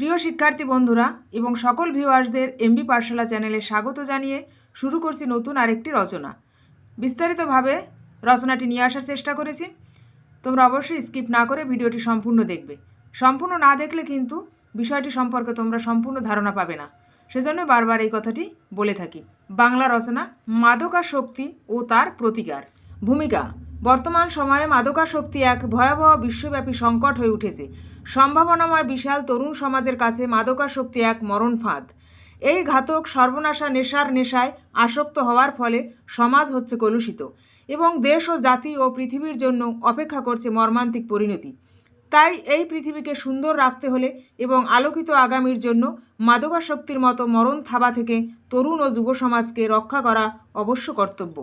প্রিয় শিক্ষার্থী বন্ধুরা এবং সকল ভিউয়ার্সদের এমবি পাঠশালা চ্যানেলে স্বাগত জানিয়ে শুরু করছি নতুন আরেকটি রচনা। বিস্তারিতভাবে রচনাটি নিয়ে আসার চেষ্টা করেছি। তোমরা অবশ্যই স্কিপ না করে ভিডিওটি সম্পূর্ণ দেখবে। সম্পূর্ণ না দেখলে কিন্তু বিষয়টি সম্পর্কে তোমরা সম্পূর্ণ ধারণা পাবে না। সেজন্য বারবার এই কথাটি বলে থাকি। বাংলা রচনা মাদকা শক্তি ও তার প্রতিকার। ভূমিকা বর্তমান সময়ে মাদকাশক্তি এক ভয়াবহ বিশ্বব্যাপী সংকট হয়ে উঠেছে। সম্ভাবনাময় বিশাল তরুণ সমাজের কাছে মাদকাশক্তি এক মরণ ফাঁদ। এই ঘাতক সর্বনাশা নেশার নেশায় আসক্ত হওয়ার ফলে সমাজ হচ্ছে কলুষিত এবং দেশ ও জাতি ও পৃথিবীর জন্য অপেক্ষা করছে মর্মান্তিক পরিণতি। তাই এই পৃথিবীকে সুন্দর রাখতে হলে এবং আলোকিত আগামীর জন্য মাদকাসক্তির মতো মরণ থাবা থেকে তরুণ ও যুব সমাজকে রক্ষা করা অবশ্য কর্তব্য।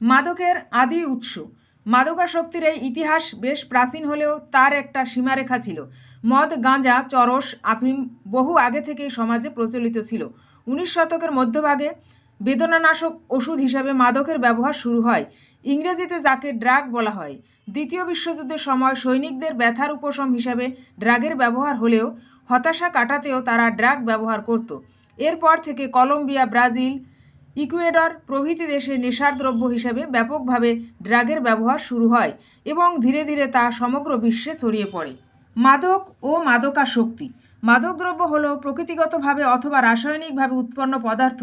মাদকের আদি উৎস মাদকাসক্তির এই ইতিহাস বেশ প্রাচীন হলেও তার একটা সীমারেখা ছিল। মদ, গাঁজা, চরস, আফিম বহু আগে থেকেই সমাজে প্রচলিত ছিল। উনিশ শতকের মধ্যভাগে বেদনানাশক ওষুধ হিসাবে মাদকের ব্যবহার শুরু হয়। ইংরেজিতে যাকে ড্রাগ বলা হয়। দ্বিতীয় বিশ্বযুদ্ধের সময় সৈনিকদের ব্যথার উপশম হিসাবে ড্রাগের ব্যবহার হলেও হতাশা কাটাতেও তারা ড্রাগ ব্যবহার করত। এরপর থেকে কলম্বিয়া, ব্রাজিল ইকুয়েডর প্রভৃতি দেশে নেশার দ্রব্য হিসেবে ব্যাপকভাবে ড্রাগের ব্যবহার শুরু হয় এবং ধীরে ধীরে তা সমগ্র বিশ্বে ছড়িয়ে পড়ে। মাদক ও মাদকাসক্তি। মাদকদ্রব্য হল প্রকৃতিগতভাবে অথবা রাসায়নিকভাবে উৎপন্ন পদার্থ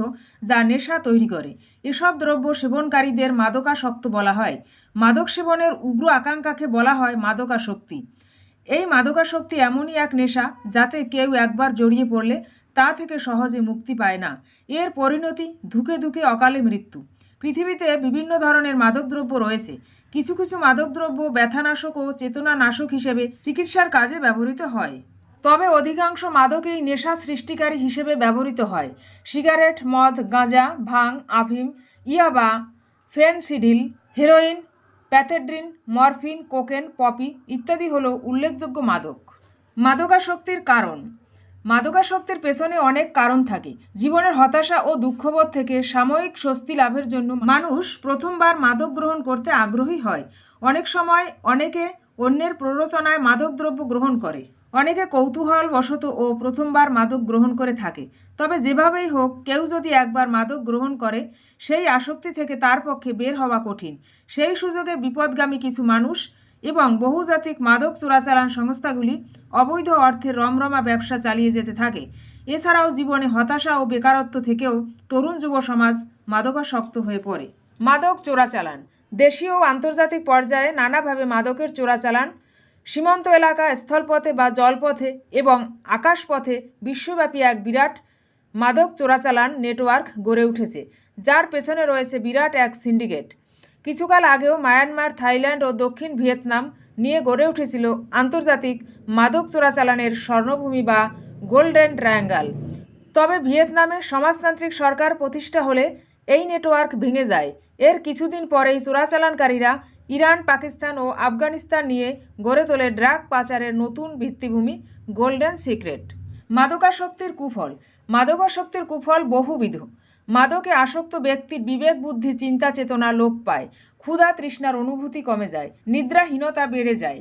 যা নেশা তৈরি করে। এসব দ্রব্য সেবনকারীদের মাদকাসক্ত বলা হয়। মাদক সেবনের উগ্র আকাঙ্ক্ষাকে বলা হয় মাদকাসক্তি। এই মাদকাসক্তি এমনই এক নেশা যাতে কেউ একবার জড়িয়ে পড়লে তা থেকে সহজে মুক্তি পায় না। এর পরিণতি ধুকে ধুকে অকালে মৃত্যু। পৃথিবীতে বিভিন্ন ধরনের মাদকদ্রব্য রয়েছে। কিছু কিছু মাদকদ্রব্য ব্যথানাশক ও চেতনানাশক হিসেবে চিকিৎসার কাজে ব্যবহৃত হয়। তবে অধিকাংশ মাদকই নেশা সৃষ্টিকারী হিসেবে ব্যবহৃত হয়। সিগারেট, মদ, গাঁজা, ভাং, আফিম, ইয়াবা, Phensedyl, heroin, pethidine, morphine, cocaine, poppy ইত্যাদি হলো উল্লেখযোগ্য মাদক। মাদকাসক্তির কারণ মাদকাসক্তির পেছনে অনেক কারণ থাকে। জীবনের হতাশা ও দুঃখবোধ থেকে সাময়িক স্বস্তি লাভের জন্য মানুষ প্রথমবার মাদক গ্রহণ করতে আগ্রহী হয়। অনেক সময় অনেকে অন্যের প্ররোচনায় মাদকদ্রব্য গ্রহণ করে। অনেকে কৌতূহল বশত ও প্রথমবার মাদক গ্রহণ করে থাকে। তবে যেভাবেই হোক, কেউ যদি একবার মাদক গ্রহণ করে, সেই আসক্তি থেকে তার পক্ষে বের হওয়া কঠিন। সেই সুযোগে বিপদগামী কিছু মানুষ এবং বহুজাতিক মাদক চোরাচালান সংস্থাগুলি অবৈধ অর্থের রমরমা ব্যবসা চালিয়ে যেতে থাকে। এছাড়াও জীবনে হতাশা ও বেকারত্ব থেকেও তরুণ যুব সমাজ মাদকাসক্ত হয়ে পড়ে। মাদক চোরাচালান। দেশীয় ও আন্তর্জাতিক পর্যায়ে নানাভাবে মাদকের চোরাচালান সীমান্ত এলাকা, স্থলপথে বা জলপথে এবং আকাশপথে বিশ্বব্যাপী এক বিরাট মাদক চোরাচালান নেটওয়ার্ক গড়ে উঠেছে, যার পেছনে রয়েছে বিরাট এক সিন্ডিকেট। কিছুকাল আগেও মায়ানমার, থাইল্যান্ড ও দক্ষিণ ভিয়েতনাম নিয়ে গড়ে উঠেছিল আন্তর্জাতিক মাদক চোরাচালানের স্বর্ণভূমি বা গোল্ডেন ট্রায়াঙ্গাল। তবে ভিয়েতনামে সমাজতান্ত্রিক সরকার প্রতিষ্ঠা হলে এই নেটওয়ার্ক ভেঙে যায়। এর কিছুদিন পরেই চোরাচালানকারীরা ইরান, পাকিস্তান ও আফগানিস্তান নিয়ে গড়ে তোলে ড্রাগ পাচারের নতুন ভিত্তিভূমি গোল্ডেন সিক্রেট। মাদকাসক্তির কুফল। মাদকাসক্তির কুফল বহুবিধ। মাদকে আসক্ত ব্যক্তির বিবেক, বুদ্ধি, চিন্তা, চেতনা লোপ পায়। ক্ষুধা তৃষ্ণার অনুভূতি কমে যায়, নিদ্রাহীনতা বেড়ে যায়।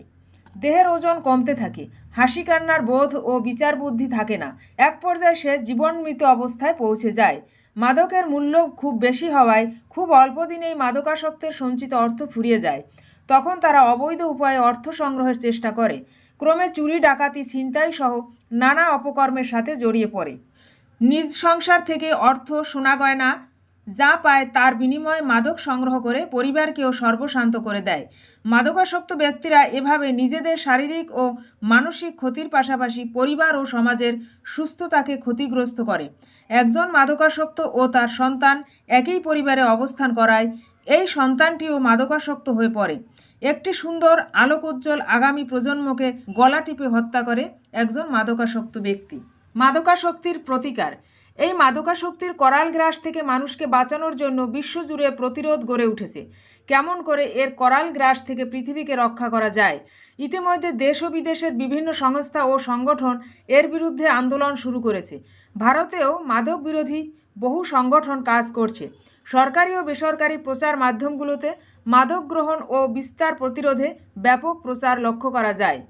দেহের ওজন কমতে থাকে, হাসি কান্নার বোধ ও বিচার বুদ্ধি থাকে না। এক পর্যায়ে সে জীবনমৃত অবস্থায় পৌঁছে যায়। মাদকের মূল্য খুব বেশি হওয়ায় খুব অল্প দিনেই মাদকাসক্তের সঞ্চিত অর্থ ফুরিয়ে যায়। তখন তারা অবৈধ উপায়ে অর্থ সংগ্রহের চেষ্টা করে। ক্রমে চুরি, ডাকাতি ছিনতাই সহ নানা অপকর্মের সাথে জড়িয়ে পড়ে। নিজ সংসার থেকে অর্থ, সোনা গয়না যা পায় তার বিনিময়ে মাদক সংগ্রহ করে পরিবারকেও সর্বশান্ত করে দেয়। মাদকাসক্ত ব্যক্তিরা এভাবে নিজেদের শারীরিক ও মানসিক ক্ষতির পাশাপাশি পরিবার ও সমাজের সুস্থতাকে ক্ষতিগ্রস্ত করে। একজন মাদকাসক্ত ও তার সন্তান একই পরিবারে অবস্থান করায়, এই সন্তানটিও মাদকাসক্ত হয়ে পড়ে। একটি সুন্দর, আলোকোজ্জ্বল আগামী প্রজন্মকে গলা টিপে হত্যা করে একজন মাদকাসক্ত ব্যক্তি। মাদকাসক্তির প্রতিকার। এই মাদকাসক্তির করাল গ্রাস থেকে মানুষকে বাঁচানোর জন্য বিশ্বজুড়ে প্রতিরোধ গড়ে উঠেছে। কেমন করে এর করাল গ্রাস থেকে পৃথিবীকে রক্ষা করা যায়? ইতিমধ্যে দেশ ও বিদেশের বিভিন্ন সংস্থা ও সংগঠন এর বিরুদ্ধে আন্দোলন শুরু করেছে। ভারতেও মাদক বিরোধী বহু সংগঠন কাজ করছে। সরকারি ও বেসরকারি প্রচার মাধ্যমগুলোতে মাদক গ্রহণ ও বিস্তার প্রতিরোধে ব্যাপক প্রচার লক্ষ্য করা যায়।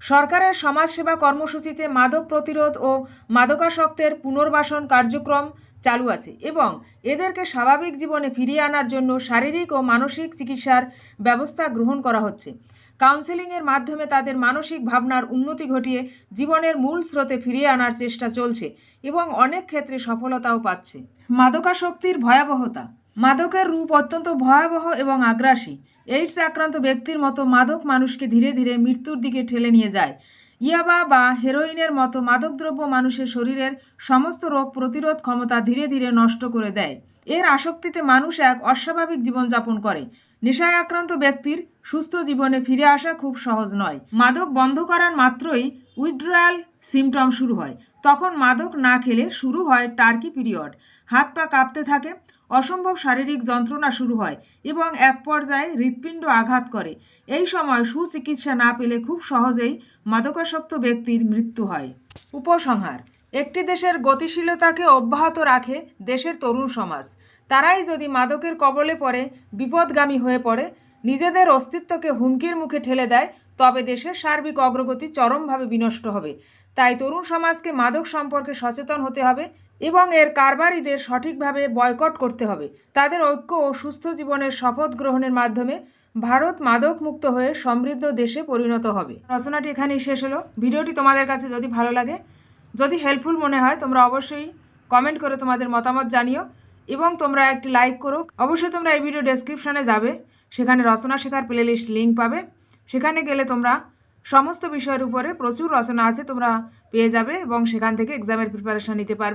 সরকারের সমাজসেবা কর্মসূচিতে মাদক প্রতিরোধ ও মাদকাসক্তের পুনর্বাসন কার্যক্রম চালু আছে এবং এদেরকে স্বাভাবিক জীবনে ফিরিয়ে আনার জন্য শারীরিক ও মানসিক চিকিৎসার ব্যবস্থা গ্রহণ করা হচ্ছে। কাউন্সেলিংয়ের মাধ্যমে তাদের মানসিক ভাবনার উন্নতি ঘটিয়ে জীবনের মূল স্রোতে ফিরিয়ে আনার চেষ্টা চলছে এবং অনেক ক্ষেত্রে সফলতাও পাচ্ছে। মাদকাসক্তির ভয়াবহতা মাদকের রূপ অত্যন্ত ভয়াবহ এবং আগ্রাসী। এইডস আক্রান্ত ব্যক্তির মতো মাদক মানুষকে ধীরে ধীরে মৃত্যুর দিকে ঠেলে নিয়ে যায়। ইয়াবা বা হেরোইনের মতো মাদকদ্রব্য মানুষের শরীরের সমস্ত রোগ প্রতিরোধ ক্ষমতা ধীরে ধীরে নষ্ট করে দেয়। এর আসক্তিতে মানুষ এক অস্বাভাবিক জীবনযাপন করে। নেশায় আক্রান্ত ব্যক্তির সুস্থ জীবনে ফিরে আসা খুব সহজ নয়। মাদক বন্ধ করার মাত্রই উইথড্রয়াল সিমটম শুরু হয়। তখন মাদক না খেলে শুরু হয় টার্কি পিরিয়ড। হাত পা কাঁপতে থাকে অসম্ভব শারীরিক যন্ত্রণা শুরু হয় এবং এক পর্যায়ে হৃৎপিণ্ড আঘাত করে। এই সময় সুচিকিৎসা না পেলে খুব সহজেই মাদকাসক্ত ব্যক্তির মৃত্যু হয়। উপসংহার, একটি দেশের গতিশীলতাকে অব্যাহত রাখে দেশের তরুণ সমাজ। তারাই যদি মাদকের কবলে পড়ে, বিপদগামী হয়ে পড়ে, নিজেদের অস্তিত্বকে হুমকির মুখে ঠেলে দেয়, তবে দেশের সার্বিক অগ্রগতি চরমভাবে বিনষ্ট হবে। তাই তরুণ সমাজকে মাদক সম্পর্কে সচেতন হতে হবে এবং এর কারবারিদের সঠিকভাবে বয়কট করতে হবে। তাদের ঐক্য ও সুস্থ জীবনের শপথ গ্রহণের মাধ্যমে ভারত মাদক মুক্ত হয়ে সমৃদ্ধ দেশে পরিণত হবে। রচনাটি এখানেই শেষ হলো। ভিডিওটি তোমাদের কাছে যদি ভালো লাগে, যদি হেল্পফুল মনে হয়, তোমরা অবশ্যই কমেন্ট করে তোমাদের মতামত জানিও এবং তোমরা একটি লাইক করো। অবশ্যই তোমরা এই ভিডিও ডেসক্রিপশানে যাবে। সেখানে রচনা শেখার প্লেলিস্ট লিঙ্ক পাবে। সেখানে গেলে তোমরা সমস্ত বিষয়ের উপরে প্রচুর রচনা আছে তোমরা পেয়ে যাবে এবং সেখান থেকে এক্সামের প্রিপারেশান নিতে পারবে।